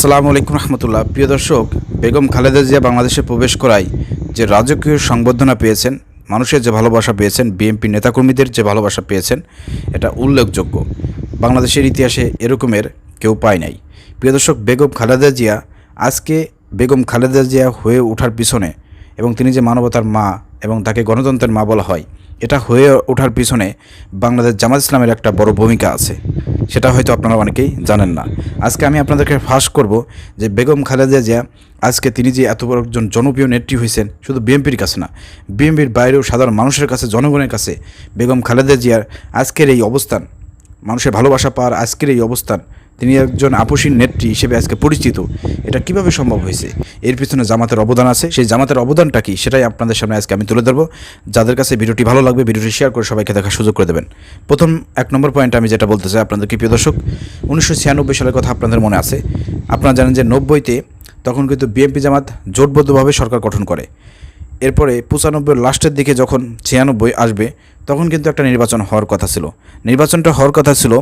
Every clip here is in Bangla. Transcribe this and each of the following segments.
আসসালামু আলাইকুম রহমতুল্লাহ। প্রিয় দর্শক, বেগম খালেদা জিয়া বাংলাদেশে প্রবেশ করায় যে রাজকীয় সংবর্ধনা পেয়েছেন, মানুষের যে ভালোবাসা পেয়েছেন, বিএনপি নেতাকর্মীদের যে ভালোবাসা পেয়েছেন, এটা উল্লেখযোগ্য। বাংলাদেশের ইতিহাসে এরকমের কেউ পায় নাই। প্রিয় দর্শক, বেগম খালেদা জিয়া আজকে বেগম খালেদা জিয়া হয়ে ওঠার পিছনে এবং তিনি যে মানবতার মা এবং তাকে গণতন্ত্রের মা বলা হয়। এটা হয়ে ওঠার পিছনে বাংলাদেশ জামাত ইসলামের একটা বড় ভূমিকা আছে। সেটা হয়তো আপনারা অনেকেই জানেন না। আজকে আমি আপনাদেরকে ফাঁস করব যে বেগম খালেদা জিয়া আজকে তিনি যে এত বড় একজন জনপ্রিয় নেত্রী হয়েছেন, শুধু বিএনপির কাছে না, বিএনপির বাইরেও সাধারণ মানুষের কাছে, জনগণের কাছে বেগম খালেদা জিয়ার আজকের এই অবস্থান, মানুষের ভালোবাসা পাওয়ার আজকের এই অবস্থান তিনি একজন আপসীন নেত্রী হিসেবে আজকে পরিচিত। এটা কীভাবে সম্ভব হয়েছে? এর পিছনে জামাতের অবদান আছে। সেই জামাতের অবদানটা কি? সেটাই আপনাদের সামনে আজকে আমি তুলে ধরবো। যাদের কাছে ভিডিওটি ভালো লাগবে, ভিডিওটি শেয়ার করে সবাইকে দেখার সুযোগ করে দেবেন। প্রথম এক নম্বর পয়েন্ট আমি যেটা বলতে চাই আপনাদের কি প্রিয় দর্শক, উনিশশো ছিয়ানব্বই সালের কথা আপনাদের মনে আছে। আপনারা জানেন যে নব্বইতে তখন কিন্তু বিএনপি জামাত জোটবদ্ধভাবে সরকার গঠন করে। এরপরে পঁচানব্বই লাস্টের দিকে যখন ছিয়ানব্বই আসবে, তখন কিন্তু একটা নির্বাচন হওয়ার কথা ছিল। নির্বাচনটা হওয়ার কথা ছিল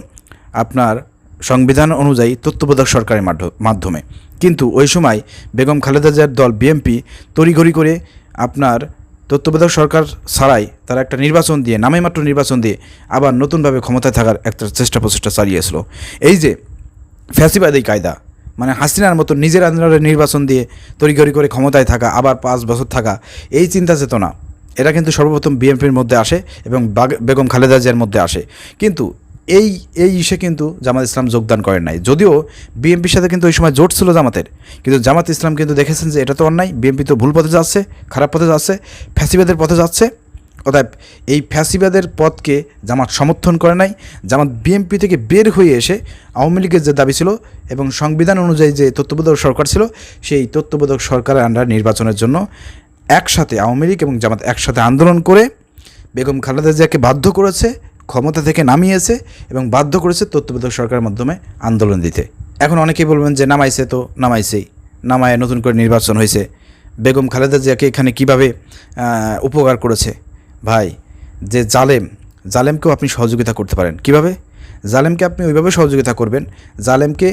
আপনার সংবিধান অনুযায়ী তত্ত্বাবধায়ক সরকারের মাধ্য- মাধ্যমে। কিন্তু ওই সময় বেগম খালেদা জিয়ার দল বিএনপি তড়িঘড়ি করে আপনার তত্ত্বাবধায়ক সরকার ছাড়াই তারা একটা নির্বাচন দিয়ে নামে মাত্র নির্বাচন দিয়ে আবার নতুনভাবে ক্ষমতায় থাকার একটা চেষ্টা প্রচেষ্টা চালিয়েছিল এই যে ফ্যাসিবাদী কায়দা মানে হাসিনার মতো নিজের আন্দোলনের নির্বাচন দিয়ে তড়িঘড়ি করে ক্ষমতায় থাকা, আবার পাঁচ বছর থাকা, এই চিন্তা চেতনা, এটা কিন্তু সর্বপ্রথম বিএনপির মধ্যে আসে এবং বাগ- বেগম খালেদা জিয়ার মধ্যে আসে। কিন্তু এই এই ইসে কিন্তু জামাত ইসলাম যোগদান করেন নাই। যদিও বিএনপির সাথে কিন্তু ওই সময় জোট ছিল জামাতের। কিন্তু জামাত ইসলাম কিন্তু দেখেছেন যে এটা তো অন্যায়। বিএনপি তো ভুল পথে যাচ্ছে, খারাপ পথে যাচ্ছে, ফ্যাসিবাদের পথে যাচ্ছে। অতএব এই ফ্যাসিবাদের পথকে জামাত সমর্থন করে নাই। জামাত বিএনপি থেকে বের হয়ে এসে আওয়ামী লীগের যে দাবি ছিল এবং সংবিধান অনুযায়ী যে তত্ত্বাবধায়ক সরকার ছিল, সেই তত্ত্ববোধক সরকারের আন্ডার নির্বাচনের জন্য একসাথে আওয়ামী লীগ এবং জামাত একসাথে আন্দোলন করে বেগম খালেদা জিয়াকে বাধ্য করেছে। ক্ষমতা থেকে নামিয়েছে এবং বাধ্য করেছে তত্ত্বাবধায়ক সরকারের মাধ্যমে আন্দোলন দিতে। এখন অনেকেই বলবেন যে নামাইছে তো নামাইছেই, নামায় নতুন করে নির্বাচন হয়েছে। বেগম খালেদা জিয়াকে এখানে কীভাবে উপকার করেছে? ভাই, যে জালেম, জালেমকেও আপনি সহযোগিতা করতে পারেন। কীভাবে? জালেমকে আপনি ওইভাবে সহযোগিতা করবেন, জালেমকে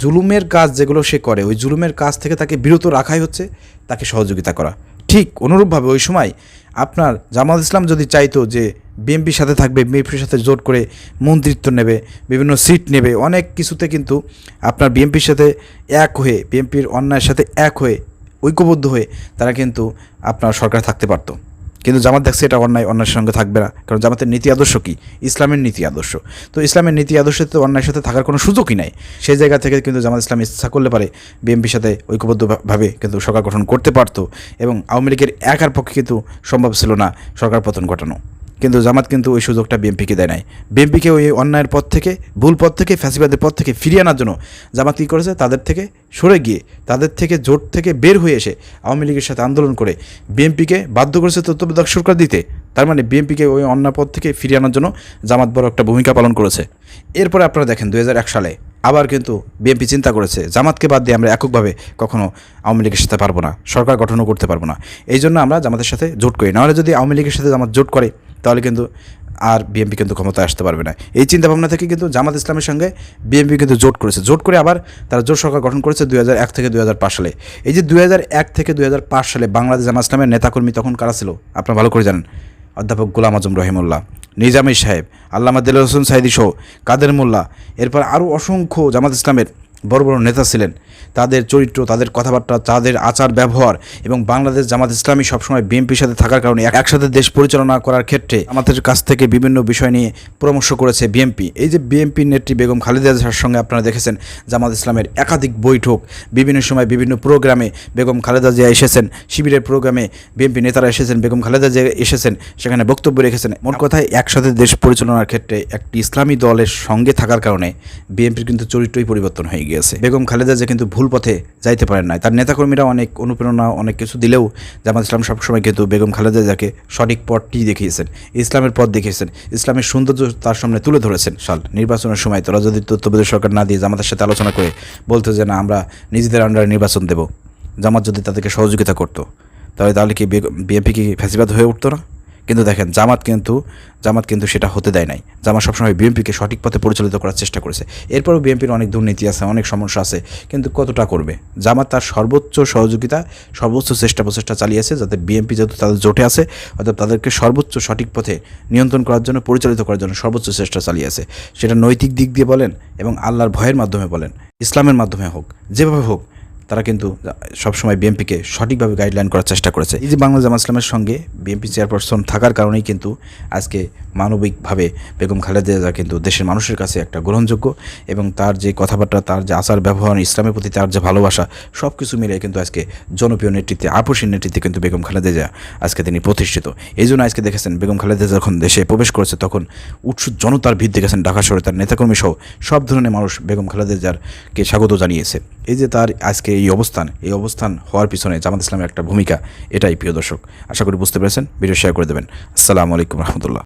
জুলুমের কাজ যেগুলো সে করে, ওই জুলুমের কাজ থেকে তাকে বিরত রাখাই হচ্ছে, তাকে সহযোগিতা করা। ঠিক অনুরূপভাবে ওই সময় আপনার জামাত ইসলাম যদি চাইতো যে বিএনপির সাথে থাকবে, বিএনপির সাথে জোট করে মন্ত্রিত্ব নেবে, বিভিন্ন সিট নেবে, অনেক কিছুতে কিন্তু আপনার বিএমপির সাথে এক হয়ে বিএমপির অন্যায়ের সাথে এক হয়ে, ঐক্যবদ্ধ হয়ে তারা কিন্তু আপনার সরকার থাকতে পারতো। কিন্তু জামাত দেখছে এটা অন্যায়, অন্যায়ের সঙ্গে থাকবে না। কারণ জামাতের নীতি আদর্শ কী? ইসলামের নীতি আদর্শ। তো ইসলামের নীতি আদর্শে তো অন্যায়ের সাথে থাকার কোনো সুযোগই নাই। সেই জায়গা থেকে কিন্তু জামাত ইসলাম ইচ্ছা করলে পারে বিএমপির সাথে ঐক্যবদ্ধভাবে কিন্তু সরকার গঠন করতে পারতো এবং আওয়ামী লীগের একার পক্ষে কিন্তু সম্ভব ছিল না সরকার পতন ঘটানো। কিন্তু জামাত কিন্তু ওই সুযোগটা বিএমপিকে দেয় নাই। বিএনপিকে ওই অন্যায়ের পথ থেকে, ভুল পথ থেকে, ফ্যাসিবাদের পথ থেকে ফিরিয়ে আনার জন্য জামাত কী করেছে? তাদের থেকে সরে গিয়ে, তাদের থেকে জোট থেকে বের হয়ে এসে আওয়ামী লীগের সাথে আন্দোলন করে বিএমপিকে বাধ্য করেছে তত্ত্বাবধায়ক সরকার দিতে। তার মানে বিএনপিকে ওই অন্যায় পথ থেকে ফিরিয়ে আনার জন্য জামাত বড় একটা ভূমিকা পালন করেছে। এরপরে আপনারা দেখেন দুই হাজার এক সালে আবার কিন্তু বিএনপি চিন্তা করেছে, জামাতকে বাদ দিয়ে আমরা এককভাবে কখনো আওয়ামী লীগের সাথে পারব না, সরকার গঠনও করতে পারব না। এই জন্য আমরা জামাতের সাথে জোট করি। নাহলে যদি আওয়ামী লীগের সাথে জামাত জোট করে, তাহলে কিন্তু আর বিএনপি কিন্তু ক্ষমতায় আসতে পারবে না। এই চিন্তাভাবনা থেকে কিন্তু জামাত ইসলামের সঙ্গে বিএনপি কিন্তু জোট করেছে। জোট করে আবার তারা জোট সরকার গঠন করেছে দুই এক থেকে দুই হাজার পাঁচ সালে। এই যে দুই থেকে দুই হাজার পাঁচ সালে বাংলাদেশ জামাত ইসলামের নেতাকর্মী তখন কারা ছিল? আপনারা ভালো করে জানেন। অধ্যাপক গোলাম আজম রহিমুল্লাহ, নিজামী সাহেব, আল্লামা দিল হোসেন সাইদি সহ কাদের মোল্লা, এরপর আরও অসংখ্য জামাত ইসলামের বড় বড় নেতা ছিলেন। তাদের চরিত্র, তাদের কথাবার্তা, তাদের আচার, ব্যবহার এবং বাংলাদেশ জামাত ইসলামী সবসময় বিএনপির সাথে থাকার কারণে এক- একসাথে দেশ পরিচালনা করার ক্ষেত্রে আমাদের কাছ থেকে বিভিন্ন বিষয় নিয়ে পরামর্শ করেছে বিএনপি। এই যে বিএনপি নেত্রী বেগম খালেদা জিয়ার সঙ্গে আপনারা দেখেছেন জামাত ইসলামের একাধিক বৈঠক, বিভিন্ন সময় বিভিন্ন প্রোগ্রামে বেগম খালেদা জিয়া এসেছেন, শিবিরের প্রোগ্রামে বিএনপি নেতারা এসেছেন, বেগম খালেদা জিয়া এসেছেন, সেখানে বক্তব্য রেখেছেন। মোট কথায় একসাথে দেশ পরিচালনার ক্ষেত্রে একটি ইসলামী দলের সঙ্গে থাকার কারণে বিএনপির কিন্তু চরিত্রই পরিবর্তন হয়ে গিয়েছে। বেগম খালেদা যে কিন্তু ভুল পথে যাইতে পারেন নাই। তার নেতাকর্মীরা অনেক অনুপ্রেরণা, অনেক কিছু দিলেও জামাত ইসলাম সবসময় কিন্তু বেগম খালেদা যাকে সঠিক পথটি দেখিয়েছেন, ইসলামের পথ দেখিয়েছেন, ইসলামের সৌন্দর্য তার সামনে তুলে ধরেছেন। সাল, নির্বাচনের সময় তোরা যদি তত্ত্বাবধায়ক সরকার না দিয়ে জামাতের সাথে আলোচনা করে বলতো যে, না, আমরা নিজেদের আন্ডারে নির্বাচন দেব। জামাত যদি তাদেরকে সহযোগিতা করতো, তাহলে তাহলে কি বিএনপি কি ফ্যাসিবাদ হয়ে উঠতো না? কিন্তু দেখেন, জামাত কিন্তু জামাত কিন্তু সেটা হতে দেয় নাই। জামাত সবসময় বিএনপিকে সঠিক পথে পরিচালিত করার চেষ্টা করেছে। এরপরও বিএনপির অনেক দুর্নীতি আছে, অনেক সমস্যা আছে, কিন্তু কতটা করবে? জামাত তার সর্বোচ্চ সহযোগিতা, সর্বোচ্চ চেষ্টা প্রচেষ্টা চালিয়েছে যাতে বিএনপি যেহেতু তাদের জোটে আছে, অর্থাৎ তাদেরকে সর্বোচ্চ সঠিক পথে নিয়ন্ত্রণ করার জন্য, পরিচালিত করার জন্য সর্বোচ্চ চেষ্টা চালিয়েছে। সেটা নৈতিক দিক দিয়ে বলেন এবং আল্লাহর ভয়ের মাধ্যমে বলেন, ইসলামের মাধ্যমে হোক, যেভাবে হোক তারা কিন্তু সবসময় বিএনপিকে সঠিকভাবে গাইডলাইন করার চেষ্টা করেছে। এই যে বাংলা জামা ইসলামের সঙ্গে বিএনপি চেয়ারপারসন থাকার কারণেই কিন্তু আজকে মানবিকভাবে বেগম খালেদা জিয়া কিন্তু দেশের মানুষের কাছে একটা গ্রহণযোগ্য এবং তার যে কথাবার্তা, তার যে আচার ব্যবহার, ইসলামের প্রতি তার যে ভালোবাসা সব কিছু মিলে কিন্তু আজকে জনপ্রিয় নেতৃত্বে আপসীর নেতৃত্বে কিন্তু বেগম খালেদা জিয়া আজকে তিনি প্রতিষ্ঠিত। এই জন্য আজকে দেখেছেন বেগম খালেদা যখন দেশে প্রবেশ করেছে, তখন উৎসুক জনতার ভিড় দেখেছেন ঢাকা শহরে তার নেতাকর্মী সহ সব ধরনের মানুষ বেগম খালেদা জিয়ারকে স্বাগত জানিয়েছে। এই যে তার আজকে এই অবস্থান এই অবস্থান হওয়ার পিছনে জামাত ইসলামের একটা ভূমিকা, এটাই প্রিয় দর্শক। আশা করি বুঝতে পেরেছেন, ভিডিও শেয়ার করে দেবেন। আসসালামু আলাইকুম রহমতুল্লাহ।